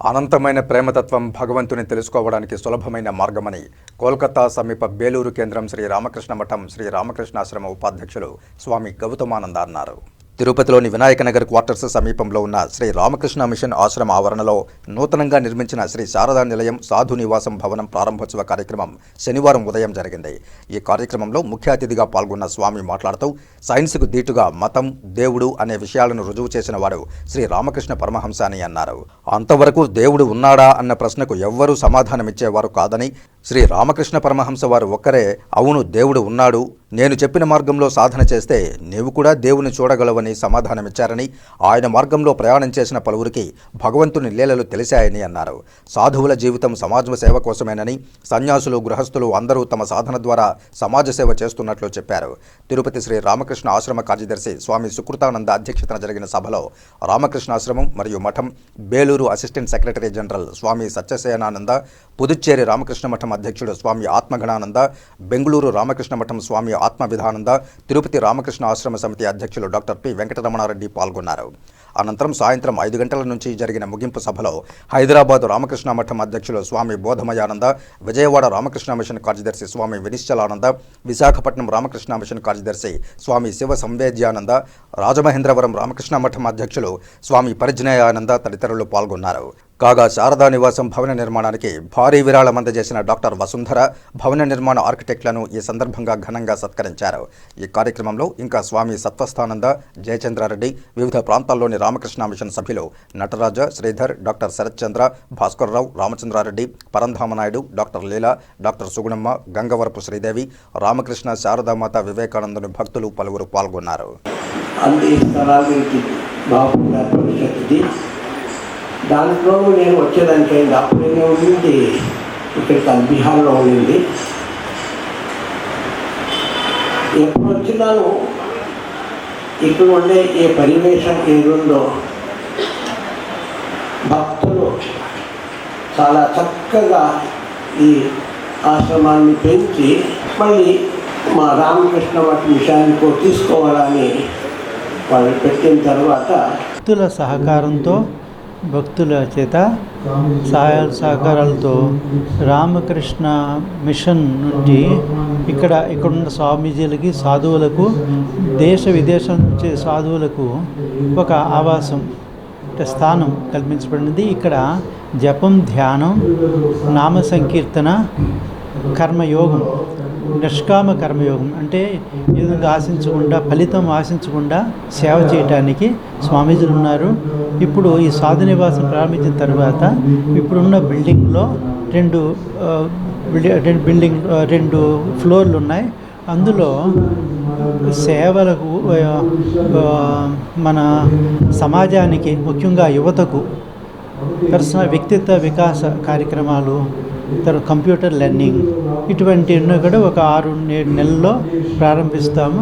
అనంతమైన ప్రేమతత్వం భగవంతుని తెలుసుకోవడానికి సులభమైన మార్గమని కోల్కతా సమీప బేలూరు కేంద్రం శ్రీ రామకృష్ణ మఠం శ్రీ రామకృష్ణాశ్రమ ఉపాధ్యక్షులు స్వామి గౌతమానంద అన్నారు. తిరుపతిలోని వినాయక నగర్ క్వార్టర్స్ సమీపంలో ఉన్న శ్రీ రామకృష్ణ మిషన్ ఆశ్రమ ఆవరణలో నూతనంగా నిర్మించిన శ్రీ శారదా నిలయం సాధు నివాసం భవనం ప్రారంభోత్సవ కార్యక్రమం శనివారం ఉదయం జరిగింది. ఈ కార్యక్రమంలో ముఖ్య అతిథిగా పాల్గొన్న స్వామి మాట్లాడుతూ సైన్స్కు దీటుగా మతం దేవుడు అనే విషయాలను రుజువు చేసిన వాడు శ్రీ రామకృష్ణ పరమహంస అని అన్నారు. అంతవరకు దేవుడు ఉన్నాడా అన్న ప్రశ్నకు ఎవ్వరూ సమాధానమిచ్చేవారు కాదని శ్రీ రామకృష్ణ పరమహంస వారు ఒక్కరే అవును దేవుడు ఉన్నాడు నేను చెప్పిన మార్గంలో సాధన చేస్తే నీవు కూడా దేవుని చూడగలవని సమాధానమిచ్చారని ఆయన మార్గంలో ప్రయాణం చేసిన పలువురికి భగవంతుని లీలలు తెలిశాయని అన్నారు. సాధువుల జీవితం సమాజ సేవ కోసమేనని సన్యాసులు గృహస్థులు అందరూ తమ సాధన ద్వారా సమాజ సేవ చేస్తున్నట్లు చెప్పారు. తిరుపతి శ్రీ రామకృష్ణ ఆశ్రమ కార్యదర్శి స్వామి సుకృతానంద అధ్యక్షతన జరిగిన సభలో రామకృష్ణాశ్రమం మరియు Math Belur assistant secretary general Swami Satyasenananda Puducherry Ramakrishna Math అధ్యక్షుడు స్వామి ఆత్మగణానంద బెంగళూరు రామకృష్ణ మఠం స్వామి ఆత్మ విధానంద తిరుపతి రామకృష్ణ ఆశ్రమ సమితి అధ్యక్షులు డాక్టర్ పి వెంకటరమణారెడ్డి పాల్గొన్నారు. అనంతరం సాయంత్రం ఐదు గంటల నుంచి జరిగిన ముగింపు సభలో హైదరాబాద్ రామకృష్ణ మఠం అధ్యక్షులు స్వామి బోధమయానంద విజయవాడ రామకృష్ణ మిషన్ కార్యదర్శి స్వామి వినిశ్చలానంద విశాఖపట్నం రామకృష్ణ మిషన్ కార్యదర్శి స్వామి శివ సంవేద్యానంద రాజమహేంద్రవరం రామకృష్ణ మఠం అధ్యక్షులు స్వామి పరిజ్ఞయానంద తదితరులు పాల్గొన్నారు. కాగా శారదా నివాసం భవన నిర్మాణానికి భారీ విరాళం అందజేసిన డాక్టర్ వసుంధర భవన నిర్మాణ ఆర్కిటెక్ట్లను ఈ సందర్భంగా ఘనంగా సత్కరించారు. ఈ కార్యక్రమంలో ఇంకా స్వామి సత్వస్థానంద జయచంద్రారెడ్డి వివిధ ప్రాంతాల్లోని రామకృష్ణ మిషన్ సభ్యులు Nataraja Sridhar doctor Sarathchandra Bhaskarrao Ramachandrareddy Paramdhamanaidu doctor Leela doctor Sugunamma Gangavarapu Sridevi Ramakrishna Saradamata వివేకానందుని భక్తులు పలువురు పాల్గొన్నారు. దాంట్లో నేను వచ్చేదానికి అయింది. అప్పుడు నేను ఉండింది? ఇక్కడ బీహార్లో ఉండింది. ఎప్పుడు వచ్చినాను? ఇక్కడ ఉండే ఏ పరివేశం ఏదుందో? భక్తులు చాలా చక్కగా ఈ ఆశ్రమాన్ని పెంచి మళ్ళీ మా రామకృష్ణ వాటి విషయానికి తీసుకోవాలని వాళ్ళు పెట్టిన తర్వాత భక్తుల సహకారంతో భక్తుల చేత సహాయ సహకారాలతో రామకృష్ణ మిషన్ నుండి ఇక్కడ ఇక్కడున్న స్వామీజీలకి సాధువులకు దేశ విదేశం నుంచి సాధువులకు ఒక ఆవాసం అంటే స్థానం కల్పించబడినది. ఇక్కడ జపం ధ్యానం నామ సంకీర్తన కర్మయోగం నిష్కామ కర్మయోగం అంటే ఈ విధంగా ఆశించకుండా ఫలితం ఆశించకుండా సేవ చేయటానికి స్వామీజీలు ఉన్నారు. ఇప్పుడు ఈ సాధు నివాసం ప్రారంభించిన తర్వాత ఇప్పుడున్న బిల్డింగ్లో రెండు రెండు బిల్డింగ్ రెండు ఫ్లోర్లు ఉన్నాయి. అందులో సేవలకు మన సమాజానికి ముఖ్యంగా యువతకు పర్సనల్ వ్యక్తిత్వ వికాస కార్యక్రమాలు తర్వాత కంప్యూటర్ లెర్నింగ్ ఇటువంటివన్నీ కూడా ఒక ఆరు ఏడు నెలల్లో ప్రారంభిస్తాము.